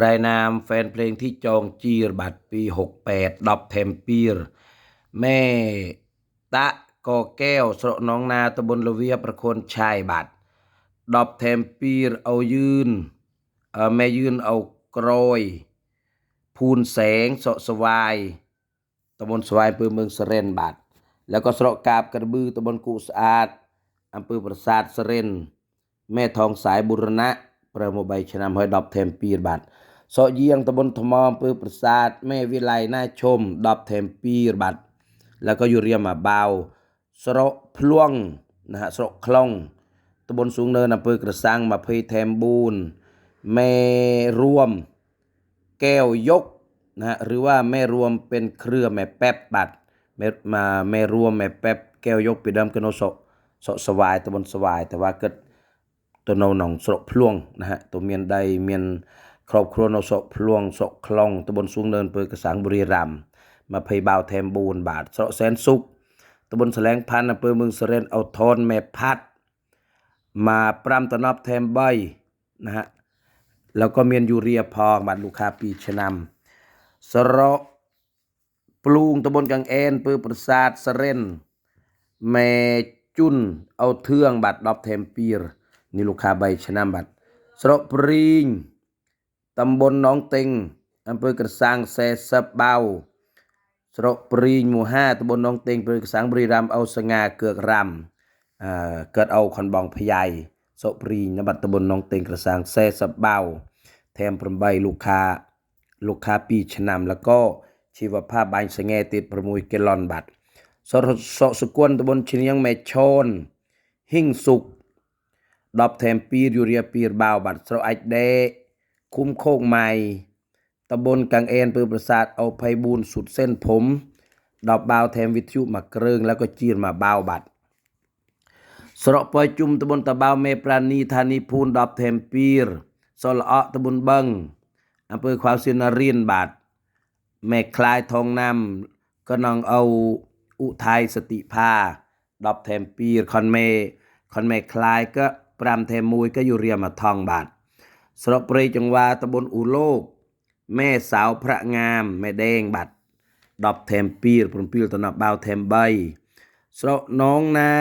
รายนามแฟนเพลงที่จองจีรบัตรปี 68ดอบเทมปีร แม่ตะกอแก้วสระน้องนาตำบลละเวียประคนชายบัตรดอบเทมปีรเอายืนเออแม่ยืนเอากรอย พูนแสงสะสวายตำบลสวายอำเภอเมืองสเรนบัตรแล้วก็สระกาบกระบือตำบลกุสะอาดอำเภอปราสาทสเรนแม่ทองสายบุรณะประโมบายชนำให้ดอบเทมปีรบัตร สาะเยียงตำบลทมอมอำเภอปราสาทแม่วิไลน่าชมดอบเทมปีรบัตรแล้วก็อยู่เรียมมาบาสระพลวงนะฮะสระคลองตำบลสูงเนินอำเภอกระสังมาเพยแทมบูนแม่รวม แก้วยกนะฮะหรือว่าแม่รวมเป็นเครือแม่แป๊บบัดแม่มาแม่รวมแม่แป๊บแก้วยกปีดิมกันโนโสโสสวายตำบลสวาย แต่ว่าเกิดตัวโนหนองโสพลวงนะฮะตัวเมียนใดเมียน ครอบครัวโนโสพลวงโสคลองตำบลสูงเนินอำเภอกระสังบุรีรัมย์มาเพยบาวแทมบูนบาทโสแสนสุขตำบลแสลงพันอำเภอเมืองสเรนเอาทอนแม่พัด มาปรำตะนอบแทมใบนะฮะแล้วก็เมียนยูเรียพองบัตรลูกค้าปีชะนำสระปลูงตำบลกังเอนปือประสาทสเรนแม่จุนเอาเทืองบัตรดอบเทมปีร์นี่ลูกค้าใบชนำบัตรสระปริง ตำบลหน้องเต็งอำเภอกระสังแซซับเบาสระปริงหมู่ห้าตำบลหน้องเต็งอำเภอกระสังบุรีรัมย์เอาสง่าเกือกรำอ่าเกิดเอาคอนบองพยายโสปรีนบัตตำบลหนองเต็งกระสังแซ่สับเบาแถมประใบลูกค้าลูกค้าปีชะนำแล้วก็ชีวภาพบานสงแงติดประมุยเกลอนบัตรสรสสกวนตำบลชินยังแม่ชนหิ่งสุกดอบแถมปีรยูเรียปีรบาวบัตรสระไอเด คุ้มโคกใหม่ตำบลกังเอนปือประสาทเอาไพบูลสุดเส้นผม ดอบบาวแถมวิทยุมาเกริงแล้วก็จีรมาบาวบัตรสระปอยจุมตำบลตะบาวเมปรานีธานีพูนดอบเทมปีรสละเอะตำบลเบิงอำเภอขวาวสินารีนบาทแม่คลายทองนำก็นองเอาอุทัยสติภาดอบเทมปีรคอนเมคอนเมคลายก็ปรามเทมมวยก็อยู่เรียมาทองบาทสระปรีจังหวาตำบลอุโลกแม่สาวพระงามแม่แด งบัตรดอบเทมปีรปรุงปิลตนบบาวเทมใบสระน้องนา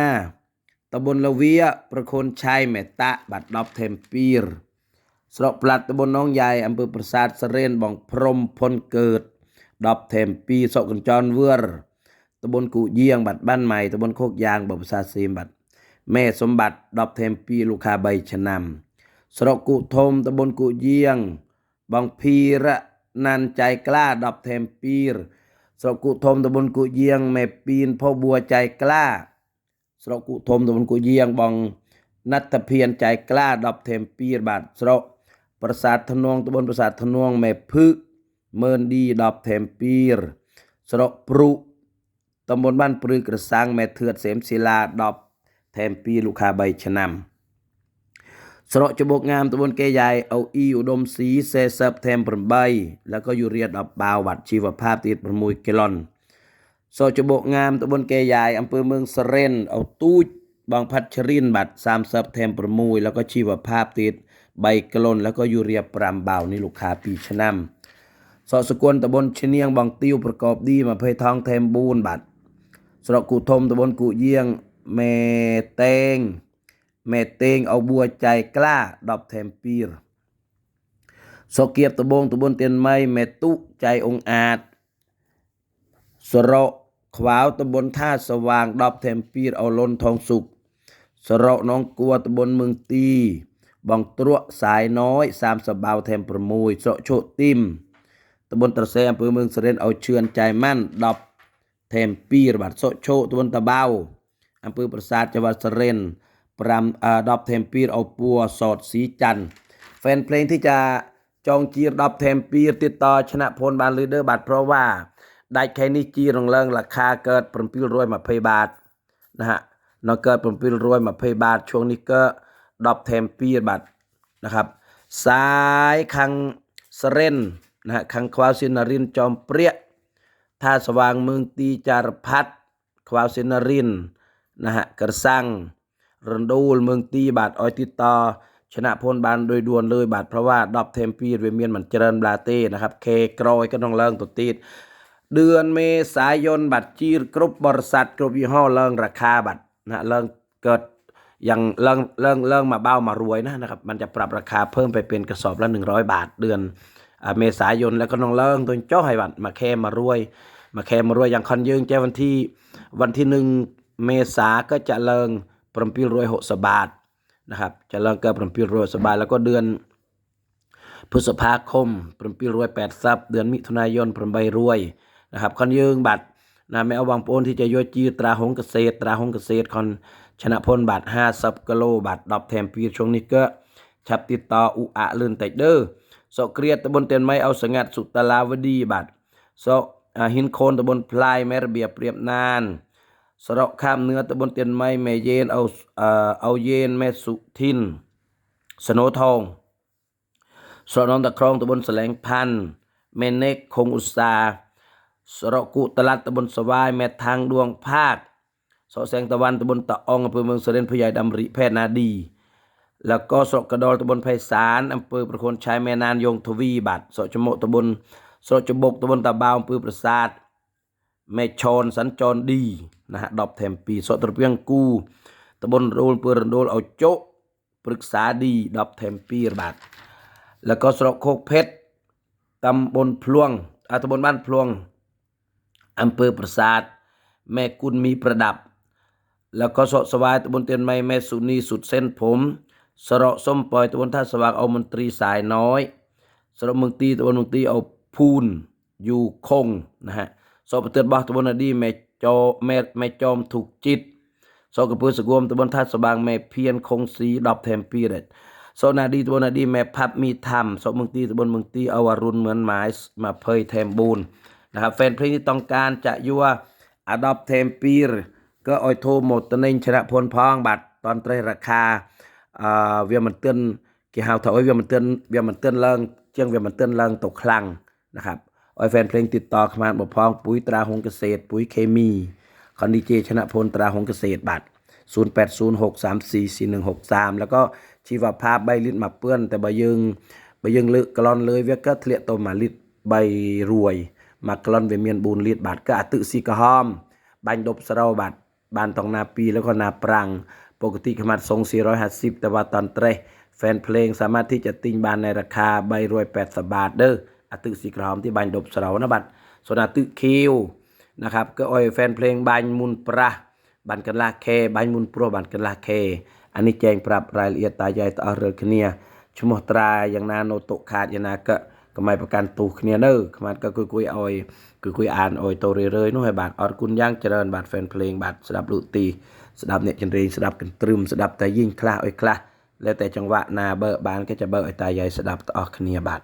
ตำบลละเวียประโคนชัยแม่ตะบัดดอบเทมปีรสระปลัดตำบลน้องใหญ่อำเภอปราสาทสเรนบองพรหมพลเกิดดอบเทมปีสกันจรเวอร์ตำบลกุเยียงบัดบ้านใหม่ตำ ស្រុកគូធំតំបន់គូយាង បងភីរណាន់ចៃក្លា10ថែមពីរស្រុកគូធំតំបន់គូយាងមេពីនផោបួចៃក្លា ស្រុកគូធំតំបន់គូយាងបងណត្តភៀនចៃក្លា10ថែមពីរបាទស្រុកប្រាសាទធ្នងតំបន់ប្រាសាទធ្នងមេភឹកមើនឌី10ថែមពីរស្រុកព្រុតំបន់បានព្រឺក្រសាំងមេធឿតសេមសិលា10ថែមពីរលូខា3ឆ្នាំ สระประสาททนวงาม่พึกเมินดีดอบเทมปีรสระบนปรือกระสังแม่เถือดเสมศิลาดอบเทมปีลูกค้าใบชะนำสระจบกงามตำบลเกยใหญ่เอาอีอุดมศรีเซซับเทมปรมใบแล้วก็อยู่เรียดดอบบาวัดชีวภาพติดประมุยเกลอนโซจโบกงามตำบลแกยายอำเภอเมืองสเรนเอาตู้บางพัชรินบัตรสามซับแทมประมุยแล้วก็ชีวภาพติดใบกลนแล้วก็ยูเรียปรามเบานี่ลูกค้าปีชะนำสอสกวนตำบลเชเนียงบางติ้วประกอบดีมาเพยท meteng obua chai kla đọc thèm pir so kiếp tù bông tù bôn tiền mây mẹ tụ chai ông ạt so rộ khváu tù bôn tha so vàng đọc thèm pir ô lôn thong sụp so rộ nông cua tù bôn mừng ti bằng trụa sái nói sam so bao thèm pr mùi so chỗ tim tù bôn tờ xe pư mừng sơ rên ô chươn chai man đọc thèm pir bạt so chỗ tù bôn tà bao អំពើប្រាសាទចង្វាក់សរិន บลท่าสว่างดอบแถมปีรเอาลนทองสุกสระน้องกลัวตำเมืองตีบองตรัวสายน้อยสามสะเบาวแถมประมุยสระโชติมตำบลตระเซอำเภอเมืองสะเรนเอาเชือนใจมั่นดอบแถมปีรบัดสระโชตำบเทมปีรเอาปัวสอดสีจันแฟนเพลงที่จะจองจีดอบแถมปีรติดต่อชนะพลบานลีเดอร์บัตรเพราะว่าได้แค่นี้จีรงเริงราคาเกิดปรมพิลรวยมาเพยบาทนะฮะนอเกิดปรมพิลรวยมาเพยบาทช่วงนี้ก็ดอบเทมปีบัตรนะครับสายคังสเรนนะฮะคังควาวสินารินจอมเปรี้ยท่าสว่างเมืองตีจารพัดควาวสินารินนะฮะกระสัง รันดูลเมืองตีบาทออยติดต่อชนะพ้นบานโดยด่วนเลยบาทเพราะว่าดอบเทมปีเวเมียนมันเจริญบลาเต้นะครับเคกรอยก็ต้องเลิงตัวติดเดือนเมษายนบัตรจีรกรุบบริษัทกรุบยี่ห้อเลิงราคาบัตรนะเลิงเกิดอย่างเลิงเลิงเลิงมาเบ้ามารวยนะนะครับมันจะปรับราคาเพิ่มไปเป็นกระสอบละ100 บาทเดือนเมษายนแล้วก็น้องเลิงตัวเจ้าให้บัตรมาแค่มารวย มาแค่มารวยอย่างคอนยืงแจ้วันที่วันที่หนึ่งเมษาก็จะเลิง ปรมพิลรวยหกสบาทนะครับจะเลิงเกิดปรมพิลรวยสบาท แล้วก็เดือนพฤษภาคมปรมปีรวยแปดซับเดือนมิถุนายนปรมใบรวยนะครับคอนยืงบัตรนะไม่เอาวางโปนที่จะย่อจีตราหงเกษตร ตราหงเกษตรคอนชนะพลบัตรห้าซับกิโลบัตรดอบแถมปีช่วงนี้ก็ชับติดต่ออุอะลื่นแต่เด้อโซเกรียตะบนเตียนไม้เอาสงัดสุตลาวดีบัตรโซหินโคนตะบนพลายแม่ระเบียบเปรียบนาน สระข้ามเนื้อตะบนเตียนไม้แม่เย็นเอาเอาเย็นแม่สุทิน สโนทองสระนองตะครองตะบนแสลงพันแม่เนกคงอุตสาสระกุตลัดตะบนสวายแม่ทางดวงภาคสระแสงตะวันตะบนตะอองอำเภอเมืองเสด็จพระยายดำริแพทย์นาดี แล้วก็สระกระดอลตะบนไพศาลอำเภอประโคนชัยแม่นานยงทวีบัตรสระจโมกตะบนสระจบกตะบนตะบาวอำเภอประสาท แม่ชนสัญจรดีนะฮะดอบแถมปีสตรเพียงกูตะบนโรลเปือรนโดลเอาโจปรึกษาดีดอบแถมปีระบาดแล้วก็สระโคกเพชรตำบลพลวงอาตำบลบ้านพลวงอำเภอปราสาท แม่กุลมีประดับ แล้วก็สระสวายตำบลเตียนไม้แม่สุนีสุดเส้นผม สระส้มปล่อยตำบลท่าสว่างเอามนตรีสายน้อย สระเมืองตีตำบลเมืองตีเอาพูนอยู่คงนะฮะ สระประเตือนบอตำบลนาดีแม่จอแม่แม่จอมถูกจิต สกระพือสกวมตะบนท่าสบางแม่เพียนคงสีดอกแถมปีเด็ดโซนาดีตะบนนาดีแม่พับมีธรรมโซเมืองตีตะบนเมืองตีอวารุณเหมือนหมายมาเพยแถมบูนนะครับแฟนเพลงที่ต้องการจะยัวอดอบแถมปีรก็ออยโทรหมดตะเนงชนะพลพองบัตรตอนไตรราคาอ่าเวียมันเตือนกี่หาวเถอะเวียมันเตือนเวียมันเตือนเลิงเจียงเวียมันเตือนเลิงตกคลังนะครับ ออยแฟนเพลงติดต่อเข้ามาบอพองปุ๋ยตราหงเกษตรปุ๋ยเคมีคอนดีเจชนะพลตราหงเกษตรบัตร0806344163แล้วก็ชีวภาพใบลิดมาเปื้อนแต่ใบยึงใบยึงลึกกลอนเลยเวียก็เทลียตัวมาลิดใบรวยมากลอนเวเมียนบูนลิดบาทก็อตึซีกะหอมบันดบสราบัตรบานตองนาปีแล้วก็นาปรังปกติขมัดทรง450 แต่ว่าตอนเตรแฟนเพลงสามารถที่จะติงบานในราคาใบรวย8สบาทเด้อ อตึซีกะหอมที่บันดบสรานบัตสนอตึคิวนะครับก็อ้อยแฟนเพลงบานมุนปราบันกันลาเคบานมุนปรบันกันลาเค อันนี้แจ้งปรับรายละเอียดตายายต่อเรือคเนียชมตราอย่างนาโนโตขาดยางนาก็ก็ไม่ประกันตูคเนียเนอร์ขมันก็คุยคุยๆอ้อยคุยคุยๆอ่านอ้อยโตเรื่อยๆนู้นให้บาทออดกุนย่างเจริญบาทแฟนเพลงบาทสดับลุตีสดับเนี่ยจันเรียงสดับกันตรึมสดับแต่ยิ่งคลาอ้อยคลาแล้วแต่จังหวะนาเบอร์บานก็จะเบอร์ไอตายายสดับต่อคเนียบาท